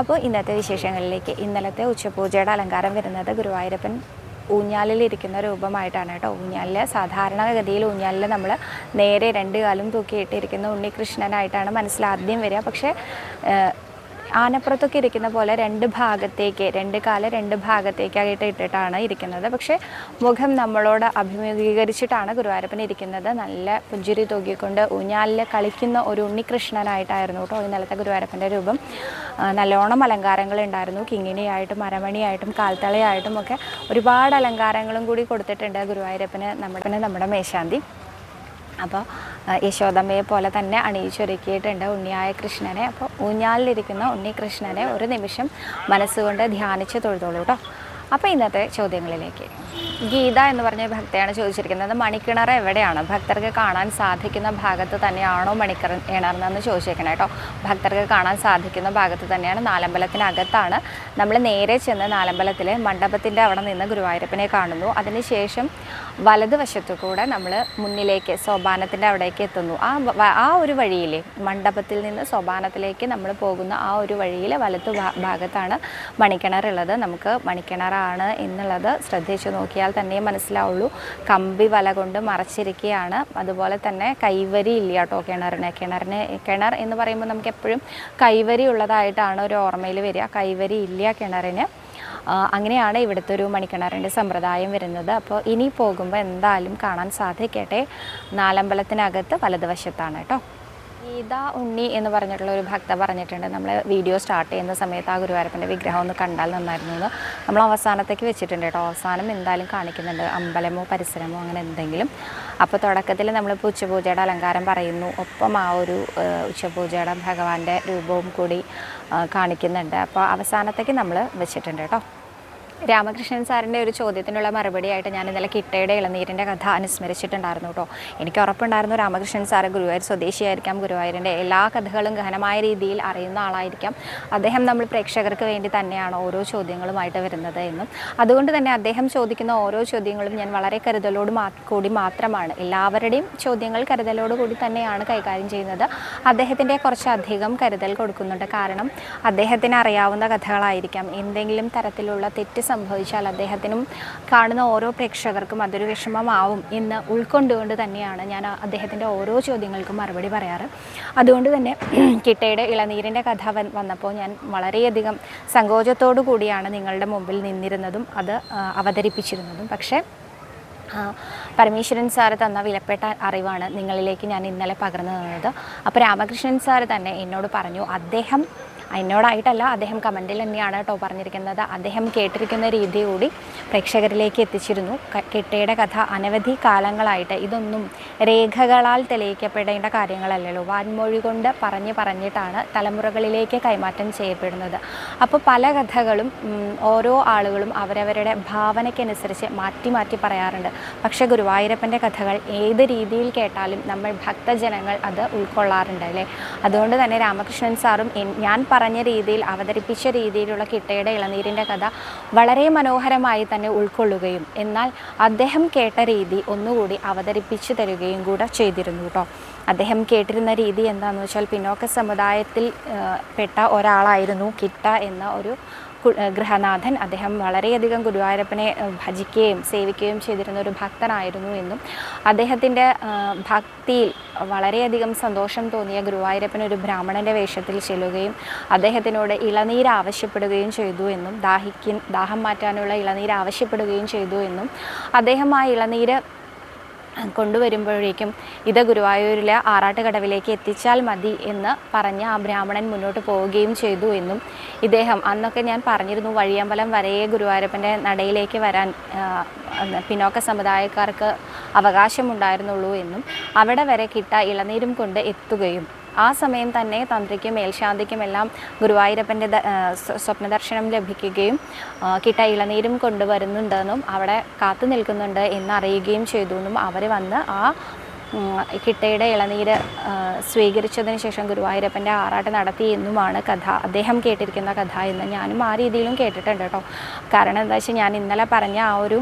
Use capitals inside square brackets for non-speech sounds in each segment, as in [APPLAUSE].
അപ്പോൾ ഇന്നത്തെ വിശേഷങ്ങളിലേക്ക് ഇന്നലത്തെ ഉച്ചപൂജയുടെ അലങ്കാരം വരുന്നത് ഗുരുവായൂരപ്പൻ ഊഞ്ഞാലിലിരിക്കുന്ന രൂപമായിട്ടാണ് കേട്ടോ. ഊഞ്ഞാലിൽ സാധാരണഗതിയിൽ ഊഞ്ഞാലിൽ നമ്മൾ നേരെ രണ്ട് കാലും തൂക്കിയിട്ടിരിക്കുന്ന ഉണ്ണികൃഷ്ണനായിട്ടാണ് മനസ്സിലാദ്യം വരിക. പക്ഷേ ആനപ്പുറത്തൊക്കെ ഇരിക്കുന്ന പോലെ രണ്ട് ഭാഗത്തേക്ക് രണ്ട് കാല രണ്ട് ഭാഗത്തേക്കായിട്ട് ഇട്ടിട്ടാണ് ഇരിക്കുന്നത്. പക്ഷേ മുഖം നമ്മളോട് അഭിമുഖീകരിച്ചിട്ടാണ് ഗുരുവായൂരപ്പൻ ഇരിക്കുന്നത്. നല്ല പുഞ്ചിരി തൂക്കിക്കൊണ്ട് ഊഞ്ഞാലിൽ കളിക്കുന്ന ഒരു ഉണ്ണികൃഷ്ണനായിട്ടായിരുന്നു കേട്ടോ ഇന്നലത്തെ ഗുരുവായൂരപ്പന്റെ രൂപം. നല്ലോണം അലങ്കാരങ്ങൾ ഉണ്ടായിരുന്നു കിങ്ങിണിയായിട്ടും അരമണിയായിട്ടും കാൽത്തളയായിട്ടും ഒക്കെ ഒരുപാട് അലങ്കാരങ്ങളും കൂടി കൊടുത്തിട്ടുണ്ട് ഗുരുവായൂരപ്പന് നമ്മുടെ നമ്മുടെ മേശാന്തി. അപ്പോൾ യശോദമ്മയെ പോലെ തന്നെ അണിയിച്ചൊരുക്കിയിട്ടുണ്ട് ഉണ്ണിയായ കൃഷ്ണനെ അപ്പോൾ ഊഞ്ഞാലിലിരിക്കുന്ന ഉണ്ണി കൃഷ്ണനെ ഒരു നിമിഷം മനസ്സുകൊണ്ട് ധ്യാനിച്ച് തൊഴുതോളൂ കേട്ടോ അപ്പോൾ ഇന്നത്തെ ചോദ്യങ്ങളിലേക്ക്. ഗീത എന്ന് പറഞ്ഞ ഭക്തയാണ് ചോദിച്ചിരിക്കുന്നത്. മണിക്കിണർ എവിടെയാണ്? ഭക്തർക്ക് കാണാൻ സാധിക്കുന്ന ഭാഗത്ത് തന്നെയാണോ മണിക്കിണർ ഇണർന്നെന്ന് ചോദിച്ചേക്കണം കേട്ടോ. ഭക്തർക്ക് കാണാൻ സാധിക്കുന്ന ഭാഗത്ത് തന്നെയാണ് നാലമ്പലത്തിനകത്താണ്. നമ്മൾ നേരെ ചെന്ന് നാലമ്പലത്തിലെ മണ്ഡപത്തിന്റെ അവിടെ നിന്ന് ഗുരുവായൂരപ്പനെ കാണുന്നു. അതിനുശേഷം വലതുവശത്തു കൂടെ നമ്മൾ മുന്നിലേക്ക് സോപാനത്തിന്റെ അവിടേക്ക് എത്തുന്നു. ആ ആ ഒരു വഴിയിൽ മണ്ഡപത്തിൽ നിന്ന് സോപാനത്തിലേക്ക് നമ്മൾ പോകുന്ന ആ ഒരു വഴിയിൽ വലത്തു ഭാഗത്താണ് മണിക്കിണറുള്ളത് നമുക്ക് മണിക്കിണറാണ് എന്നുള്ളത് ശ്രദ്ധിച്ചു നോക്കിയാൽ തന്നെ മനസ്സിലാവുള്ളൂ. കമ്പി വല കൊണ്ട് മറച്ചിരിക്കുകയാണ്. അതുപോലെ തന്നെ കൈവരി ഇല്ല കേട്ടോ കിണറിന്. കിണറിന് കിണർ എന്ന് പറയുമ്പോൾ നമുക്ക് എപ്പോഴും കൈവരി ഉള്ളതായിട്ടാണ് ഒരു ഓർമ്മയിൽ വരിക. കൈവരി ഇല്ല കിണറിന്. അങ്ങനെയാണ് ഇവിടുത്തെ ഒരു മണിക്കിണറിന്റെ സമ്പ്രദായം വരുന്നത്. അപ്പോൾ ഇനി പോകുമ്പോൾ എന്തായാലും കാണാൻ സാധിക്കട്ടെ. നാലമ്പലത്തിനകത്ത് വലതുവശത്താണ് കേട്ടോ. ഗീത ഉണ്ണി എന്ന് പറഞ്ഞിട്ടുള്ള ഒരു ഭക്ത പറഞ്ഞിട്ടുണ്ട്. നമ്മൾ വീഡിയോ സ്റ്റാർട്ട് ചെയ്യുന്ന സമയത്ത് ആ ഗുരുവായൂരപ്പന്റെ വിഗ്രഹം ഒന്ന് കണ്ടാൽ നന്നായിരുന്നു നമ്മൾ അവസാനത്തേക്ക് വെച്ചിട്ടുണ്ട് കേട്ടോ. അവസാനം എന്തായാലും കാണിക്കുന്നുണ്ട്. അമ്പലമോ പരിസരമോ അങ്ങനെ എന്തെങ്കിലും. അപ്പോൾ തുടക്കത്തിൽ നമ്മൾ നമ്മളിപ്പോൾ ഉച്ചപൂജയുടെ അലങ്കാരം പറയുന്നു. ഒപ്പം ആ ഒരു ഉച്ചപൂജയുടെ ഭഗവാന്റെ രൂപവും കൂടി കാണിക്കുന്നുണ്ട്. അപ്പോൾ അവസാനത്തേക്ക് നമ്മൾ വെച്ചിട്ടുണ്ട് കേട്ടോ. രാമകൃഷ്ണൻ സാറിന്റെ ഒരു ചോദ്യത്തിനുള്ള മറുപടിയായിട്ട് ഞാൻ ഇന്നലെ കിട്ടയുടെ ഇളനീരിന്റെ കഥ അനുസ്മരിച്ചിട്ടുണ്ടായിരുന്നു കേട്ടോ. എനിക്ക് ഉറപ്പുണ്ടായിരുന്നു രാമകൃഷ്ണൻ സാറ് ഗുരുവായൂർ സ്വദേശിയായിരിക്കാം. ഗുരുവായൂരിന്റെ എല്ലാ കഥകളും ഗഹനമായ രീതിയിൽ അറിയുന്ന ആളായിരിക്കാം. അദ്ദേഹം നമ്മൾ പ്രേക്ഷകർക്ക് വേണ്ടി തന്നെയാണ് ഓരോ ചോദ്യങ്ങളുമായിട്ട് വരുന്നത് എന്നും. അതുകൊണ്ട് തന്നെ അദ്ദേഹം ചോദിക്കുന്ന ഓരോ ചോദ്യങ്ങളും ഞാൻ വളരെ കരുതലോട് കൂടി മാത്രമാണ്. എല്ലാവരുടെയും ചോദ്യങ്ങൾ കരുതലോട് കൂടി തന്നെയാണ് കൈകാര്യം ചെയ്യുന്നത്. അദ്ദേഹത്തിന്റെ കുറച്ചധികം കരുതൽ കൊടുക്കുന്നുണ്ട്. കാരണം അദ്ദേഹത്തിന് അറിയാവുന്ന കഥകളായിരിക്കാം. എന്തെങ്കിലും തരത്തിലുള്ള തെറ്റ് സംഭവിച്ചാൽ അദ്ദേഹത്തിനും കാണുന്ന ഓരോ പ്രേക്ഷകർക്കും അതൊരു വിഷമമാവും എന്ന് ഉൾക്കൊണ്ടുകൊണ്ട് തന്നെയാണ് ഞാൻ അദ്ദേഹത്തിന്റെ ഓരോ ചോദ്യങ്ങൾക്കും മറുപടി പറയാറ്. അതുകൊണ്ട് തന്നെ [CLEARS THROAT] കിട്ടയുടെ ഇളനീരിന്റെ കഥ വന്നപ്പോൾ ഞാൻ വളരെയധികം സങ്കോചത്തോടു കൂടിയാണ് നിങ്ങളുടെ മുമ്പിൽ നിന്നിരുന്നതും അത് അവതരിപ്പിച്ചിരുന്നതും. പക്ഷേ പരമേശ്വരൻ സാറ് തന്ന വിലപ്പെട്ട അറിവാണ് നിങ്ങളിലേക്ക് ഞാൻ ഇന്നലെ പകർന്നു തന്നത്. അപ്പോൾ രാമകൃഷ്ണൻ സാറ് തന്നെ എന്നോട് പറഞ്ഞു അദ്ദേഹം എന്നോടായിട്ടല്ല അദ്ദേഹം കമന്റിൽ തന്നെയാണ് കേട്ടോ പറഞ്ഞിരിക്കുന്നത്. അദ്ദേഹം കേട്ടിരിക്കുന്ന രീതി കൂടി പ്രേക്ഷകരിലേക്ക് എത്തിച്ചിരുന്നു. കെട്ടയുടെ കഥ അനവധി കാലങ്ങളായിട്ട് ഇതൊന്നും രേഖകളാൽ തെളിയിക്കപ്പെടേണ്ട കാര്യങ്ങളല്ലല്ലോ. വാൻമൊഴി കൊണ്ട് പറഞ്ഞ് പറഞ്ഞിട്ടാണ് തലമുറകളിലേക്ക് കൈമാറ്റം ചെയ്യപ്പെടുന്നത്. അപ്പോൾ പല കഥകളും ഓരോ ആളുകളും അവരവരുടെ ഭാവനയ്ക്കനുസരിച്ച് മാറ്റി മാറ്റി പറയാറുണ്ട്. പക്ഷേ ഗുരുവായൂരപ്പന്റെ കഥകൾ ഏത് രീതിയിൽ കേട്ടാലും നമ്മൾ ഭക്തജനങ്ങൾ അത് ഉൾക്കൊള്ളാറുണ്ട് അല്ലേ? അതുകൊണ്ട് തന്നെ രാമകൃഷ്ണൻ സാറും ഞാൻ പറഞ്ഞ രീതിയിൽ അവതരിപ്പിച്ച രീതിയിലുള്ള കിട്ടയുടെ ഇളനീരിന്റെ കഥ വളരെ മനോഹരമായി തന്നെ ഉൾക്കൊള്ളുകയും എന്നാൽ അദ്ദേഹം കേട്ട രീതി ഒന്നുകൂടി അവതരിപ്പിച്ചു തരികയും കൂടെ ചെയ്തിരുന്നു കേട്ടോ അദ്ദേഹം കേട്ടിരുന്ന രീതി എന്താണെന്ന് വെച്ചാൽ പിന്നോക്ക സമുദായത്തിൽ പെട്ട ഒരാളായിരുന്നു കിട്ട എന്ന ഒരു ഗൃഹനാഥൻ. അദ്ദേഹം വളരെയധികം ഗുരുവായൂരപ്പനെ ഭജിക്കുകയും സേവിക്കുകയും ചെയ്തിരുന്ന ഒരു ഭക്തനായിരുന്നു എന്നും. അദ്ദേഹത്തിന്റെ ഭക്തിയിൽ വളരെയധികം സന്തോഷം തോന്നിയ ഗുരുവായൂരപ്പൻ ഒരു ബ്രാഹ്മണന്റെ വേഷത്തിൽ ചെല്ലുകയും അദ്ദേഹത്തിനോട് ഇളനീര് ആവശ്യപ്പെടുകയും ചെയ്തു എന്നും ദാഹിക്കും ദാഹം മാറ്റാനുള്ള ഇളനീര് ആവശ്യപ്പെടുകയും ചെയ്തു എന്നും. അദ്ദേഹം ആ ഇളനീര് കൊണ്ടുവരുമ്പോഴേക്കും ഇത് ഗുരുവായൂരിലെ ആറാട്ടുകടവിലേക്ക് എത്തിച്ചാൽ മതി എന്ന് പറഞ്ഞ് ആ ബ്രാഹ്മണൻ മുന്നോട്ട് പോവുകയും ചെയ്തു എന്നും ഇദ്ദേഹം അന്നൊക്കെ ഞാൻ പറഞ്ഞിരുന്നു വഴിയമ്പലം വരെ ഗുരുവായൂരപ്പന്റെ നടയിലേക്ക് വരാൻ പിന്നോക്ക സമുദായക്കാർക്ക് അവകാശമുണ്ടായിരുന്നുള്ളൂ എന്നും അവിടെ വരെ കിട്ട ഇളനീരും കൊണ്ട് എത്തുകയും ആ സമയം തന്നെ തന്ത്രിക്കും മേൽശാന്തിക്കും എല്ലാം ഗുരുവായൂരപ്പന്റെ സ്വപ്നദർശനം ലഭിക്കുകയും കിട്ട ഇളനീരും കൊണ്ടുവരുന്നുണ്ടെന്നും അവിടെ കാത്തു നിൽക്കുന്നുണ്ട് എന്നറിയുകയും ചെയ്തു എന്നും അവർ വന്ന് ആ കിട്ടയുടെ ഇളനീര് സ്വീകരിച്ചതിന് ശേഷം ഗുരുവായൂരപ്പന്റെ ആറാട്ട് നടത്തി എന്നുമാണ് കഥ. അദ്ദേഹം കേട്ടിരിക്കുന്ന കഥ എന്ന് ഞാനും ആ രീതിയിലും കേട്ടിട്ടുണ്ട് കേട്ടോ. കാരണം എന്താ വെച്ചാൽ ഞാൻ ഇന്നലെ പറഞ്ഞ ആ ഒരു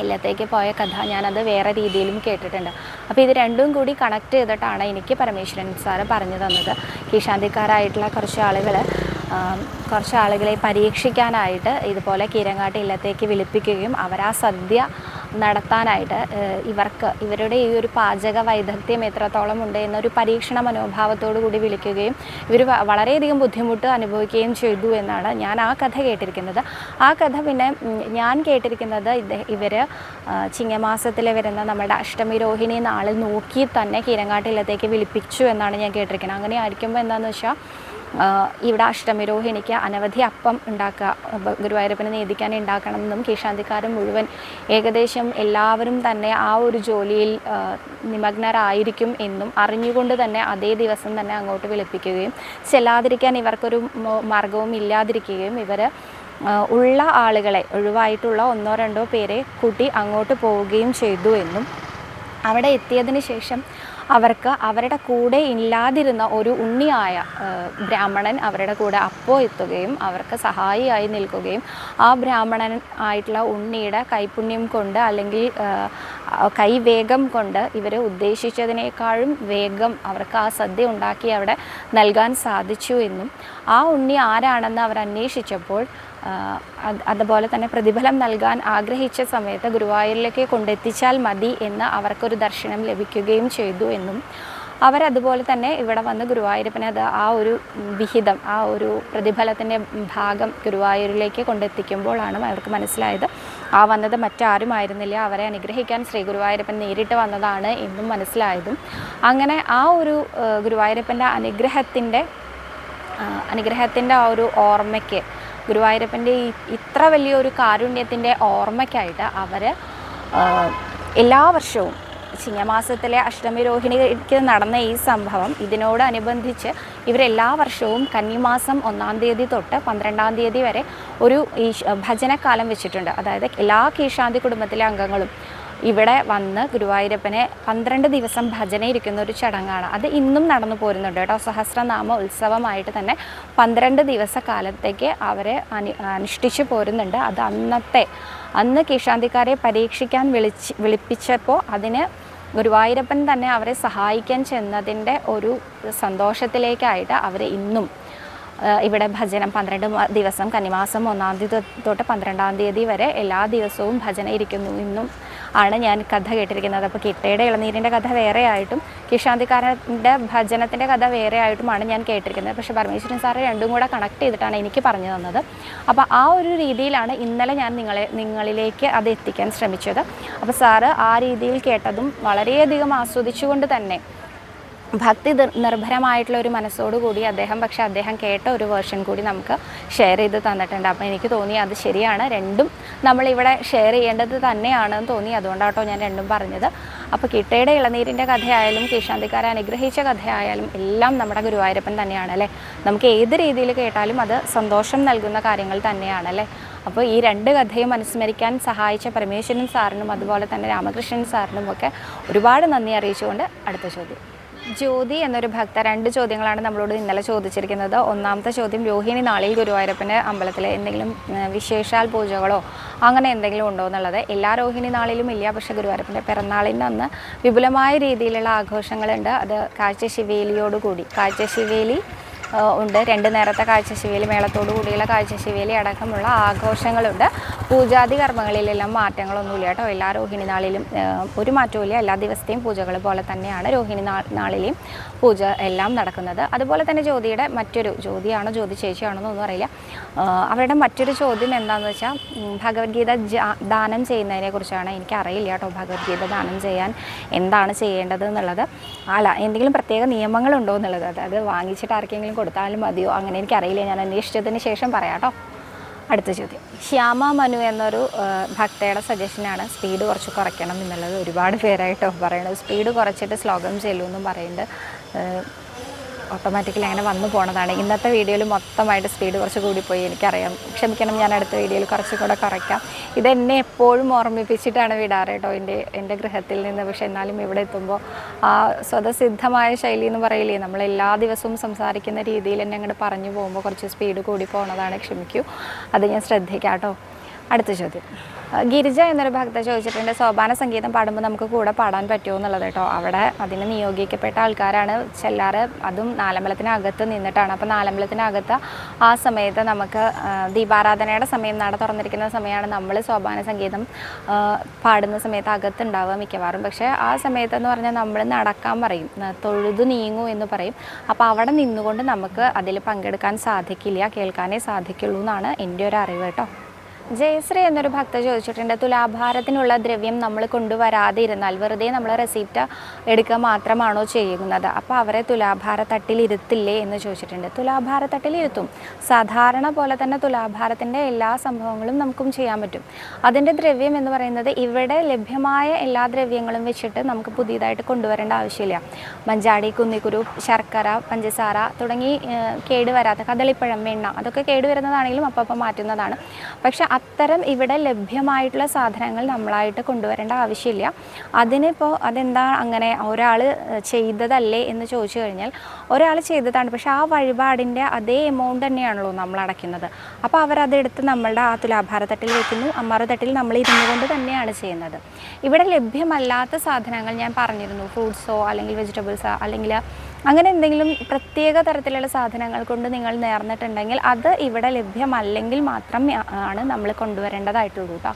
ഇല്ലത്തേക്ക് പോയ കഥ ഞാനത് വേറെ രീതിയിലും കേട്ടിട്ടുണ്ട്. അപ്പോൾ ഇത് രണ്ടും കൂടി കണക്ട് ചെയ്തിട്ടാണ് എനിക്ക് പരമേശ്വരൻ സാറ് പറഞ്ഞു തന്നത്. കീശാന്തിക്കാരായിട്ടുള്ള കുറച്ച് ആളുകൾ കുറച്ച് ആളുകളെ പരീക്ഷിക്കാനായിട്ട് ഇതുപോലെ കീരങ്ങാട്ട് ഇല്ലത്തേക്ക് വിളിപ്പിക്കുകയും ആ സദ്യ നടത്താനായിട്ട് ഇവർക്ക് ഇവരുടെ ഈ ഒരു പാചക വൈദഗ്ധ്യം എത്രത്തോളം ഉണ്ട് എന്നൊരു പരീക്ഷണ മനോഭാവത്തോടു കൂടി വിളിക്കുകയും ഇവർ വളരെയധികം ബുദ്ധിമുട്ട് അനുഭവിക്കുകയും ചെയ്തു എന്നാണ് ഞാൻ ആ കഥ കേട്ടിരിക്കുന്നത്. ആ കഥ പിന്നെ ഞാൻ കേട്ടിരിക്കുന്നത് ഇവർ ചിങ്ങമാസത്തിൽ വരുന്ന നമ്മുടെ അഷ്ടമി രോഹിണി നാളിൽ നോക്കി തന്നെ കീരങ്ങാട്ടിലത്തേക്ക് വിളിപ്പിച്ചു എന്നാണ് ഞാൻ കേട്ടിരിക്കുന്നത്. അങ്ങനെ ആയിരിക്കുമ്പോൾ എന്താണെന്ന് വെച്ചാൽ ഇവിടെ അഷ്ടമി രോഹിണിക്ക് അനവധി അപ്പം ഉണ്ടാക്കുക. ഗുരുവായൂരപ്പന് നീതിക്കാൻ ഉണ്ടാക്കണം എന്നും മുഴുവൻ ഏകദേശം എല്ലാവരും തന്നെ ആ ഒരു ജോലിയിൽ നിമഗ്നരായിരിക്കും എന്നും അറിഞ്ഞുകൊണ്ട് തന്നെ അതേ ദിവസം തന്നെ അങ്ങോട്ട് വിളിപ്പിക്കുകയും ചെല്ലാതിരിക്കാൻ ഇവർക്കൊരു മാർഗവും ഇല്ലാതിരിക്കുകയും ഇവർ ഉള്ള ആളുകളെ ഒഴിവായിട്ടുള്ള ഒന്നോ രണ്ടോ പേരെ കൂട്ടി അങ്ങോട്ട് പോവുകയും ചെയ്തു എന്നും. അവിടെ എത്തിയതിന് ശേഷം അവർക്ക് അവരുടെ കൂടെ ഇല്ലാതിരുന്ന ഒരു ഉണ്ണിയായ ബ്രാഹ്മണൻ അവരുടെ കൂടെ അപ്പോൾ എത്തുകയും അവർക്ക് സഹായിയായി നിൽക്കുകയും ആ ബ്രാഹ്മണൻ ആയിട്ടുള്ള ഉണ്ണിയുടെ കൈപുണ്യം കൊണ്ട് അല്ലെങ്കിൽ കൈവേഗം കൊണ്ട് ഇവർ ഉദ്ദേശിച്ചതിനേക്കാളും വേഗം അവർക്ക് ആ സദ്യ ഉണ്ടാക്കി അവിടെ നൽകാൻ സാധിച്ചു എന്നും. ആ ഉണ്ണി ആരാണെന്ന് അവർ അന്വേഷിച്ചപ്പോൾ അതുപോലെ തന്നെ പ്രതിഫലം നൽകാൻ ആഗ്രഹിച്ച സമയത്ത് ഗുരുവായൂരിലേക്ക് കൊണ്ടെത്തിച്ചാൽ മതി എന്ന് അവർക്കൊരു ദർശനം ലഭിക്കുകയും ചെയ്തു എന്നും അവരതുപോലെ തന്നെ ഇവിടെ വന്ന് ഗുരുവായൂരപ്പനെ അത് ആ ഒരു വിഹിതം ആ ഒരു പ്രതിഫലത്തിന്റെ ഭാഗം ഗുരുവായൂരിലേക്ക് കൊണ്ടെത്തിക്കുമ്പോഴാണ് അവർക്ക് മനസ്സിലായത്. ആ വന്നത് മറ്റാരുമായിരുന്നില്ല. അവരെ അനുഗ്രഹിക്കാൻ ശ്രീ ഗുരുവായൂരപ്പൻ നേരിട്ട് വന്നതാണ് എന്നും മനസ്സിലായതും. അങ്ങനെ ആ ഒരു ഗുരുവായൂരപ്പന്റെ അനുഗ്രഹത്തിന്റെ അനുഗ്രഹത്തിന്റെ ആ ഒരു ഓർമ്മയ്ക്ക് ഗുരുവായൂരപ്പന്റെ ഈ ഇത്ര വലിയൊരു കാരുണ്യത്തിന്റെ ഓർമ്മയ്ക്കായിട്ട് അവർ എല്ലാ വർഷവും ചിങ്ങമാസത്തിലെ അഷ്ടമി രോഹിണിക്ക് നടന്ന ഈ സംഭവം ഇതിനോടനുബന്ധിച്ച് ഇവരെല്ലാ വർഷവും കന്നിമാസം ഒന്നാം തീയതി തൊട്ട് പന്ത്രണ്ടാം തീയതി വരെ ഒരു ഭജനക്കാലം വെച്ചിട്ടുണ്ട്. അതായത് എല്ലാ കീശാന്തി കുടുംബത്തിലെ അംഗങ്ങളും ഇവിടെ വന്ന് ഗുരുവായൂരപ്പനെ പന്ത്രണ്ട് ദിവസം ഭജനയിരിക്കുന്ന ഒരു ചടങ്ങാണ്. അത് ഇന്നും നടന്നു പോരുന്നുണ്ട് കേട്ടോ. സഹസ്രനാമ ഉത്സവമായിട്ട് തന്നെ പന്ത്രണ്ട് ദിവസ കാലത്തേക്ക് അവരെ അനു അനുഷ്ഠിച്ചു പോരുന്നുണ്ട്. അത് അന്നത്തെ അന്ന് കിഷാന്തിക്കാരെ പരീക്ഷിക്കാൻ വിളിച്ച് വിളിപ്പിച്ചപ്പോൾ അതിന് ഗുരുവായൂരപ്പൻ തന്നെ അവരെ സഹായിക്കാൻ ചെന്നതിന്റെ ഒരു സന്തോഷത്തിലേക്കായിട്ട് അവർ ഇന്നും ഇവിടെ ഭജനം പന്ത്രണ്ട് ദിവസം കന്നിമാസം ഒന്നാം തീയതി തൊട്ട് പന്ത്രണ്ടാം തീയതി വരെ എല്ലാ ദിവസവും ഭജന ഇരിക്കുന്നു. ഇന്നും ആണ് ഞാൻ കഥ കേട്ടിരിക്കുന്നത്. അപ്പോൾ കിട്ടയുടെ ഇളനീരിന്റെ കഥ വേറെ ആയിട്ടും കിഷാന്തിക്കാരന്റെ ഭജനത്തിന്റെ കഥ വേറെ ആയിട്ടുമാണ് ഞാൻ കേട്ടിരിക്കുന്നത്. പക്ഷേ പരമേശ്വരൻ സാറ് രണ്ടും കൂടെ കണക്ട് ചെയ്തിട്ടാണ് എനിക്ക് പറഞ്ഞു തന്നത്. അപ്പോൾ ആ ഒരു രീതിയിലാണ് ഇന്നലെ ഞാൻ നിങ്ങളെ നിങ്ങളിലേക്ക് അത് എത്തിക്കാൻ ശ്രമിച്ചത്. അപ്പോൾ സാറ് ആ രീതിയിൽ കേട്ടതും വളരെയധികം ആസ്വദിച്ചുകൊണ്ട് തന്നെ ഭക്തി നിർഭരമായിട്ടുള്ള ഒരു മനസ്സോടുകൂടി അദ്ദേഹം പക്ഷേ അദ്ദേഹം കേട്ട ഒരു വേർഷൻ കൂടി നമുക്ക് ഷെയർ ചെയ്ത് തന്നിട്ടുണ്ട്. അപ്പോൾ എനിക്ക് തോന്നി അത് ശരിയാണ്. രണ്ടും നമ്മളിവിടെ ഷെയർ ചെയ്യേണ്ടത് തന്നെയാണെന്ന് തോന്നി. അതുകൊണ്ടാട്ടോ ഞാൻ രണ്ടും പറഞ്ഞത്. അപ്പോൾ കിട്ടയുടെ ഇളനീരിന്റെ കഥയായാലും കീശാന്തിക്കാരെ അനുഗ്രഹിച്ച കഥയായാലും എല്ലാം നമ്മുടെ ഗുരുവായൂരപ്പൻ തന്നെയാണ് അല്ലേ? നമുക്ക് ഏത് രീതിയിൽ കേട്ടാലും അത് സന്തോഷം നൽകുന്ന കാര്യങ്ങൾ തന്നെയാണ് അല്ലേ? അപ്പോൾ ഈ രണ്ട് കഥയും അനുസ്മരിക്കാൻ സഹായിച്ച പരമേശ്വരൻ സാറിനും അതുപോലെ തന്നെ രാമകൃഷ്ണൻ സാറിനും ഒക്കെ ഒരുപാട് നന്ദി അറിയിച്ചുകൊണ്ട് അടുത്ത ചോദ്യം. ജ്യോതി എന്നൊരു ഭക്ത രണ്ട് ചോദ്യങ്ങളാണ് നമ്മളോട് ഇന്നലെ ചോദിച്ചിരിക്കുന്നത്. ഒന്നാമത്തെ ചോദ്യം രോഹിണി നാളിൽ ഗുരുവായൂരപ്പന്റെ അമ്പലത്തിൽ എന്തെങ്കിലും വിശേഷാൽ പൂജകളോ അങ്ങനെ എന്തെങ്കിലും ഉണ്ടോ എന്നുള്ളത്. എല്ലാ രോഹിണി നാളിലും ഇല്ല പക്ഷേ ഗുരുവായൂരപ്പന്റെ പിറന്നാളിന്റെ അന്ന് വിപുലമായ രീതിയിലുള്ള ആഘോഷങ്ങളുണ്ട്. അത് കാഴ്ചശിവേലിയോടുകൂടി കാഴ്ചശിവേലി ആ, ഉണ്ട്. രണ്ട് നേരത്തെ കാഴ്ചശിവേലി മേളത്തോടു കൂടിയുള്ള കാഴ്ചശിവേലി അടക്കമുള്ള ആഘോഷങ്ങളുണ്ട്. പൂജാതി കർമ്മങ്ങളിലെല്ലാം മാറ്റങ്ങളൊന്നുമില്ല കേട്ടോ. എല്ലാ രോഹിണി നാളിലും ഒരു മാറ്റവും എല്ലാ ദിവസത്തെയും പൂജകൾ പോലെ തന്നെയാണ് രോഹിണി നാളിലെയും പൂജ എല്ലാം നടക്കുന്നത്. അതുപോലെ തന്നെ ജ്യോതിയുടെ മറ്റൊരു ജ്യോതിയാണോ ജ്യോതി ചേച്ചിയാണോ എന്നൊന്നും അറിയില്ല. അവരുടെ മറ്റൊരു ചോദ്യം എന്താണെന്ന് വെച്ചാൽ ഭഗവത്ഗീത ദാനം ചെയ്യുന്നതിനെ കുറിച്ചാണ് എനിക്കറിയില്ല കേട്ടോ. ഭഗവത്ഗീത ദാനം ചെയ്യാൻ എന്താണ് ചെയ്യേണ്ടത് എന്നുള്ളത്. അല്ല എന്തെങ്കിലും പ്രത്യേക നിയമങ്ങളുണ്ടോ എന്നുള്ളത്? അതായത് വാങ്ങിച്ചിട്ട് ആർക്കെങ്കിലും കൊടുത്താലും മതിയോ? അങ്ങനെ എനിക്കറിയില്ല ഞാൻ അന്വേഷിച്ചതിന് ശേഷം പറയാം കേട്ടോ. അടുത്ത ചോദ്യം. ശ്യാമ മനു എന്നൊരു ഭക്തയുടെ സജഷനാണ് സ്പീഡ് കുറച്ച് കുറയ്ക്കണം എന്നുള്ളത് ഒരുപാട് പേരായിട്ടോ പറയുന്നത് സ്പീഡ് കുറച്ചിട്ട് ശ്ലോകം ചെല്ലുമെന്നും പറയുന്നുണ്ട്. ഓട്ടോമാറ്റിക്കലി അങ്ങനെ വന്നു പോണതാണ്. ഇന്നത്തെ വീഡിയോയിൽ മൊത്തമായിട്ട് സ്പീഡ് കുറച്ച് കൂടിപ്പോയി എനിക്കറിയാം. ക്ഷമിക്കണം ഞാൻ അടുത്ത വീഡിയോയിൽ കുറച്ചും കൂടെ കുറയ്ക്കാം. ഇതെന്നെ എപ്പോഴും ഓർമ്മിപ്പിച്ചിട്ടാണ് വിടാറ് കേട്ടോ എന്റെ എന്റെ ഗൃഹത്തിൽ നിന്ന്. പക്ഷെ എന്നാലും ഇവിടെ എത്തുമ്പോൾ ആ സ്വതസിദ്ധമായ ശൈലി എന്ന് പറയില്ലേ നമ്മൾ എല്ലാ ദിവസവും സംസാരിക്കുന്ന രീതിയിൽ എന്നെ അങ്ങോട്ട് പറഞ്ഞു പോകുമ്പോൾ കുറച്ച് സ്പീഡ് കൂടി പോണതാണ്. ക്ഷമിക്കൂ. അത് ഞാൻ ശ്രദ്ധിക്കാം കേട്ടോ. അടുത്ത ചോദ്യം. ഗിരിജ എന്നൊരു ഭക്ത ചോദിച്ചിട്ടുണ്ട് സോപാന സംഗീതം പാടുമ്പോൾ നമുക്ക് കൂടെ പാടാൻ പറ്റുമോ എന്നുള്ളത് കേട്ടോ. അവിടെ അതിന് നിയോഗിക്കപ്പെട്ട ആൾക്കാരാണ് ചെല്ലാറ്. അതും നാലമ്പലത്തിനകത്ത് നിന്നിട്ടാണ്. അപ്പോൾ നാലമ്പലത്തിനകത്ത് ആ സമയത്ത് നമുക്ക് ദീപാരാധനയുടെ സമയം നട തുറന്നിരിക്കുന്ന സമയമാണ് നമ്മൾ സോപാന സംഗീതം പാടുന്ന സമയത്ത് അകത്തുണ്ടാവുക മിക്കവാറും. പക്ഷേ ആ സമയത്ത് എന്ന് പറഞ്ഞാൽ നമ്മൾ നടക്കാൻ പറയും തൊഴുതു നീങ്ങൂ എന്ന് പറയും. അപ്പോൾ അവിടെ നിന്നുകൊണ്ട് നമുക്ക് അതിൽ പങ്കെടുക്കാൻ സാധിക്കില്ല കേൾക്കാനേ സാധിക്കുള്ളൂ എന്നാണ് എന്റെ ഒരു അറിവ് കേട്ടോ. ജയശ്രീ എന്നൊരു ഭക്ത ചോദിച്ചിട്ടുണ്ട് തുലാഭാരത്തിനുള്ള ദ്രവ്യം നമ്മൾ കൊണ്ടുവരാതെ ഇരുന്നാൽ വെറുതെ നമ്മൾ റെസിപ്റ്റ് എടുക്കുക മാത്രമാണോ ചെയ്യുന്നത്? അപ്പോൾ അവരെ തുലാഭാര തട്ടിൽ ഇരുത്തില്ലേ എന്ന് ചോദിച്ചിട്ടുണ്ട്. തുലാഭാര തട്ടിൽ ഇരുത്തും സാധാരണ പോലെ തന്നെ തുലാഭാരത്തിന്റെ എല്ലാ സംഭവങ്ങളും നമുക്കും ചെയ്യാൻ പറ്റും. അതിന്റെ ദ്രവ്യം എന്ന് പറയുന്നത് ഇവിടെ ലഭ്യമായ എല്ലാ ദ്രവ്യങ്ങളും വെച്ചിട്ട് നമുക്ക് പുതിയതായിട്ട് കൊണ്ടുവരേണ്ട ആവശ്യമില്ല. മഞ്ചാടി കുന്നിക്കുരു ശർക്കര പഞ്ചസാര തുടങ്ങി കേടുവരാത്ത കദളിപ്പഴം വെണ്ണ അതൊക്കെ കേടുവരുന്നതാണെങ്കിലും അപ്പം അപ്പം മാറ്റുന്നതാണ്. പക്ഷെ അത്തരം ഇവിടെ ലഭ്യമായിട്ടുള്ള സാധനങ്ങൾ നമ്മളായിട്ട് കൊണ്ടുവരേണ്ട ആവശ്യമില്ല. അതിനിപ്പോൾ അതെന്താ അങ്ങനെ ഒരാൾ ചെയ്തതല്ലേ എന്ന് ചോദിച്ചു കഴിഞ്ഞാൽ ഒരാൾ ചെയ്തതാണ്. പക്ഷേ ആ വഴിപാടിന്റെ അതേ എമൗണ്ട് തന്നെയാണല്ലോ നമ്മൾ അടയ്ക്കുന്നത്. അപ്പോൾ അവരതെടുത്ത് നമ്മളുടെ ആ തുലാഭാരത്തട്ടിൽ വെക്കുന്നു. അമ്മാറുതട്ടിൽ നമ്മൾ ഇരുന്നു കൊണ്ട് തന്നെയാണ് ചെയ്യുന്നത്. ഇവിടെ ലഭ്യമല്ലാത്ത സാധനങ്ങൾ ഞാൻ പറഞ്ഞിരുന്നു. ഫ്രൂട്ട്സോ അല്ലെങ്കിൽ വെജിറ്റബിൾസോ അല്ലെങ്കിൽ അങ്ങനെ എന്തെങ്കിലും പ്രത്യേക തരത്തിലുള്ള സാധനങ്ങൾ കൊണ്ട് നിങ്ങൾ നേർന്നിട്ടുണ്ടെങ്കിൽ അത് ഇവിടെ ലഭ്യമല്ലെങ്കിൽ മാത്രം ആണ് നമ്മൾ കൊണ്ടുവരേണ്ടതായിട്ടുള്ളൂ കേട്ടോ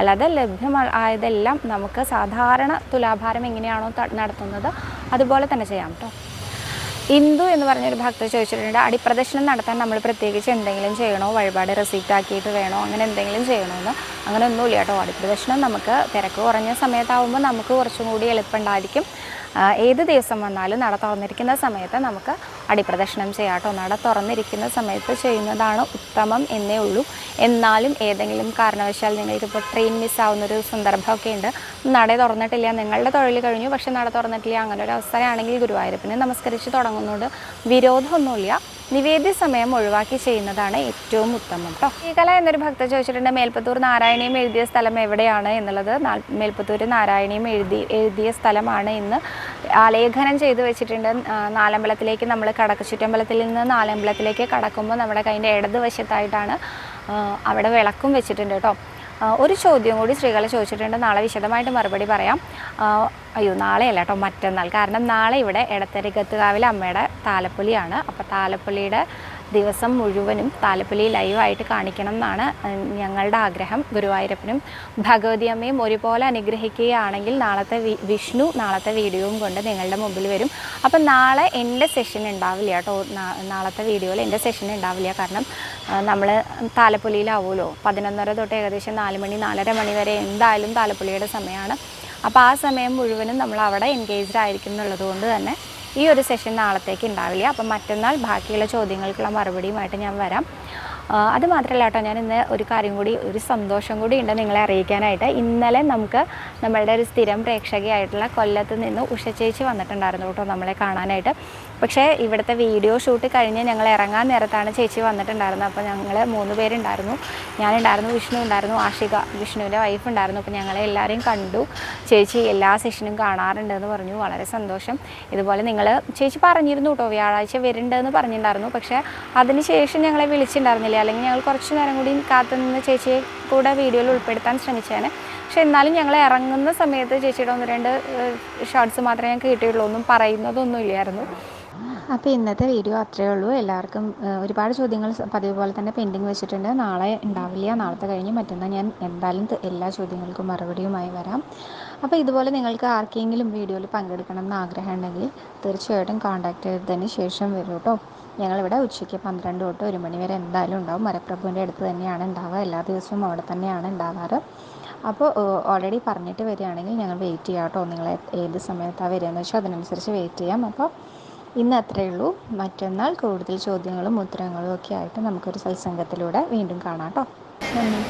അല്ലാതെ ലഭ്യം ആയതെല്ലാം നമുക്ക് സാധാരണ തുലാഭാരം എങ്ങനെയാണോ നടത്തുന്നത് അതുപോലെ തന്നെ ചെയ്യാം കേട്ടോ ഇന്ദു എന്ന് പറഞ്ഞൊരു ഭക്ത ചോദിച്ചിട്ടുണ്ട് അടിപ്രദക്ഷിണം നടത്താൻ നമ്മൾ പ്രത്യേകിച്ച് എന്തെങ്കിലും ചെയ്യണോ? വഴിപാട് റെസീപ്റ്റ് ആക്കിയിട്ട് വേണോ? അങ്ങനെ എന്തെങ്കിലും ചെയ്യണമെന്ന് അങ്ങനെ ഒന്നുമില്ല കേട്ടോ അടിപ്രദക്ഷിണം നമുക്ക് തിരക്ക് കുറഞ്ഞ സമയത്താവുമ്പോൾ നമുക്ക് കുറച്ചും കൂടി എളുപ്പമുണ്ടായിരിക്കും. ഏത് ദിവസം വന്നാലും നട തുറന്നിരിക്കുന്ന സമയത്ത് നമുക്ക് അടിപ്രദക്ഷിണം ചെയ്യാട്ടോ നട തുറന്നിരിക്കുന്ന സമയത്ത് ചെയ്യുന്നതാണ് ഉത്തമം എന്നേ ഉള്ളൂ. എന്നാലും ഏതെങ്കിലും കാരണവശാൽ നിങ്ങൾക്കിപ്പോൾ ട്രെയിൻ മിസ്സാവുന്നൊരു സന്ദർഭമൊക്കെ ഉണ്ട്. നട തുറന്നിട്ടില്ല നിങ്ങളുടെ തൊഴിൽ കഴിഞ്ഞു പക്ഷേ നട തുറന്നിട്ടില്ല അങ്ങനെ ഒരു അവസരമാണെങ്കിൽ ഗുരുവായൂരപ്പനെ നമസ്കരിച്ച് തുടങ്ങുന്നതുകൊണ്ട് വിരോധമൊന്നുമില്ല. നിവേദ്യ സമയം ഒഴിവാക്കി ചെയ്യുന്നതാണ് ഏറ്റവും ഉത്തമം കേട്ടോ ശ്രീകല എന്നൊരു ഭക്ത ചോദിച്ചിട്ടുണ്ട് മേൽപ്പത്തൂർ നാരായണീയം എഴുതിയ സ്ഥലം എവിടെയാണ് എന്നുള്ളത്? മേൽപ്പത്തൂർ നാരായണീയം എഴുതി എഴുതിയ സ്ഥലമാണ് ഇന്ന്. ആലേഖനം ചെയ്ത് വെച്ചിട്ടുണ്ട്. നാലമ്പലത്തിലേക്ക് നമ്മൾ കടക്ക് ചുറ്റമ്പലത്തിൽ നിന്ന് നാലമ്പലത്തിലേക്ക് കടക്കുമ്പോൾ നമ്മുടെ കൈന്റെ ഇടതുവശത്തായിട്ടാണ് അവിടെ വിളക്കും വെച്ചിട്ടുണ്ട് കേട്ടോ ഒരു ചോദ്യം കൂടി സ്ത്രീകളെ ചോദിച്ചിട്ടുണ്ട്. നാളെ വിശദമായിട്ട് മറുപടി പറയാം. അയ്യോ നാളെയല്ല കേട്ടോ മറ്റന്നാൾ. കാരണം നാളെ ഇവിടെ എടത്തരികത്തുകാവിലെ അമ്മയുടെ താലപ്പൊലിയാണ്. അപ്പോൾ താലപ്പൊലിയുടെ ദിവസം മുഴുവനും താലപ്പൊലി ലൈവായിട്ട് കാണിക്കണം എന്നാണ് ഞങ്ങളുടെ ആഗ്രഹം. ഗുരുവായൂരപ്പനും ഭഗവതി അമ്മയും ഒരുപോലെ അനുഗ്രഹിക്കുകയാണെങ്കിൽ നാളത്തെ വിഷ്ണു നാളത്തെ വീഡിയോയും കൊണ്ട് നിങ്ങളുടെ മുമ്പിൽ വരും. അപ്പം നാളെ എന്റെ സെഷൻ ഉണ്ടാവില്ല കേട്ടോ. നാളത്തെ വീഡിയോയിൽ എന്റെ സെഷൻ ഉണ്ടാവില്ല. കാരണം നമ്മൾ താലപ്പൊലിയിലാവുമല്ലോ. പതിനൊന്നര തൊട്ട് ഏകദേശം നാല് മണി നാലര മണി വരെ എന്തായാലും താലപ്പൊലിയുടെ സമയമാണ്. അപ്പോൾ ആ സമയം മുഴുവനും നമ്മൾ അവിടെ എൻഗേജ്ഡ് ആയിരിക്കും എന്നുള്ളത് കൊണ്ട് തന്നെ ഈ ഒരു സെഷൻ നാളത്തേക്ക് ഉണ്ടാവില്ല. അപ്പം മറ്റന്നാൾ ബാക്കിയുള്ള ചോദ്യങ്ങൾക്കുള്ള മറുപടിയുമായിട്ട് ഞാൻ വരാം. അത് മാത്രമല്ല കേട്ടോ ഞാൻ ഇന്ന് ഒരു കാര്യം കൂടി ഒരു സന്തോഷം കൂടി ഉണ്ട് നിങ്ങളെ അറിയിക്കാനായിട്ട്. ഇന്നലെ നമുക്ക് നമ്മളുടെ ഒരു സ്ഥിരം പ്രേക്ഷകയായിട്ടുള്ള കൊല്ലത്ത് നിന്ന് ഉഷ ചേച്ചി വന്നിട്ടുണ്ടായിരുന്നു കേട്ടോ നമ്മളെ കാണാനായിട്ട്. പക്ഷേ ഇവിടുത്തെ വീഡിയോ ഷൂട്ട് കഴിഞ്ഞ് ഞങ്ങൾ ഇറങ്ങാൻ നേരത്താണ് ചേച്ചി വന്നിട്ടുണ്ടായിരുന്നത്. അപ്പോൾ ഞങ്ങൾ മൂന്ന് പേരുണ്ടായിരുന്നു. ഞാനുണ്ടായിരുന്നു വിഷ്ണു ഉണ്ടായിരുന്നു ആഷിക വിഷ്ണുവിന്റെ വൈഫ് ഉണ്ടായിരുന്നു. അപ്പോൾ ഞങ്ങളെ എല്ലാവരെയും കണ്ടു. ചേച്ചി എല്ലാ സെഷനും കാണാറുണ്ടെന്ന് പറഞ്ഞു. വളരെ സന്തോഷം. ഇതുപോലെ നിങ്ങൾ ചേച്ചി പറഞ്ഞിരുന്നു കേട്ടോ വ്യാഴാഴ്ച വരുന്നുണ്ടെന്ന് പറഞ്ഞിട്ടുണ്ടായിരുന്നു. പക്ഷേ അതിനുശേഷം ഞങ്ങളെ വിളിച്ചിട്ടുണ്ടായിരുന്നില്ല. അല്ലെങ്കിൽ ഞങ്ങൾ കുറച്ച് നേരം കൂടി കാത്തുനിന്ന് ചേച്ചിയെ കൂടെ വീഡിയോയിൽ ഉൾപ്പെടുത്താൻ ശ്രമിച്ചേനെ. പക്ഷെ എന്നാലും ഞങ്ങൾ ഇറങ്ങുന്ന സമയത്ത് ചേച്ചിയുടെ ഒന്ന് രണ്ട് ഷോർട്സ് മാത്രമേ ഞങ്ങൾക്ക് കിട്ടിയുള്ളൂ. ഒന്നും പറയുന്നതൊന്നും ഇല്ലായിരുന്നു. അപ്പോൾ ഇന്നത്തെ വീഡിയോ അത്രയേ ഉള്ളൂ. എല്ലാവർക്കും ഒരുപാട് ചോദ്യങ്ങൾ പതിവ് പോലെ തന്നെ പെൻഡിങ് വെച്ചിട്ടുണ്ട്. നാളെ ഉണ്ടാവില്ല. നാളത്തെ കഴിഞ്ഞ് മറ്റന്നാൾ ഞാൻ എന്തായാലും എല്ലാ ചോദ്യങ്ങൾക്കും മറുപടിയുമായി വരാം. അപ്പോൾ ഇതുപോലെ നിങ്ങൾക്ക് ആർക്കെങ്കിലും വീഡിയോയിൽ പങ്കെടുക്കണം എന്ന് ആഗ്രഹം ഉണ്ടെങ്കിൽ തീർച്ചയായിട്ടും കോൺടാക്ട് ചെയ്തതിന് ശേഷം വരൂ കേട്ടോ ഞങ്ങളിവിടെ ഉച്ചയ്ക്ക് പന്ത്രണ്ട് തൊട്ട് ഒരു മണി വരെ എന്തായാലും ഉണ്ടാവും. മരപ്രഭുവിന്റെ അടുത്ത് തന്നെയാണ് ഉണ്ടാവുക. എല്ലാ ദിവസവും അവിടെ തന്നെയാണ് ഉണ്ടാവാറ്. അപ്പോൾ ഓൾറെഡി പറഞ്ഞിട്ട് വരികയാണെങ്കിൽ ഞങ്ങൾ വെയിറ്റ് ചെയ്യാം കേട്ടോ നിങ്ങൾ ഏത് സമയത്താണ് വരികയെന്ന് വെച്ചാൽ അതിനനുസരിച്ച് വെയിറ്റ് ചെയ്യാം. അപ്പോൾ ഇന്ന് അത്രയേ ഉള്ളൂ. മറ്റന്നാൾ കൂടുതൽ ചോദ്യങ്ങളും ഉത്തരങ്ങളും ഒക്കെ ആയിട്ട് നമുക്കൊരു സത്സംഗത്തിലൂടെ വീണ്ടും കാണാം കേട്ടോ നന്ദി.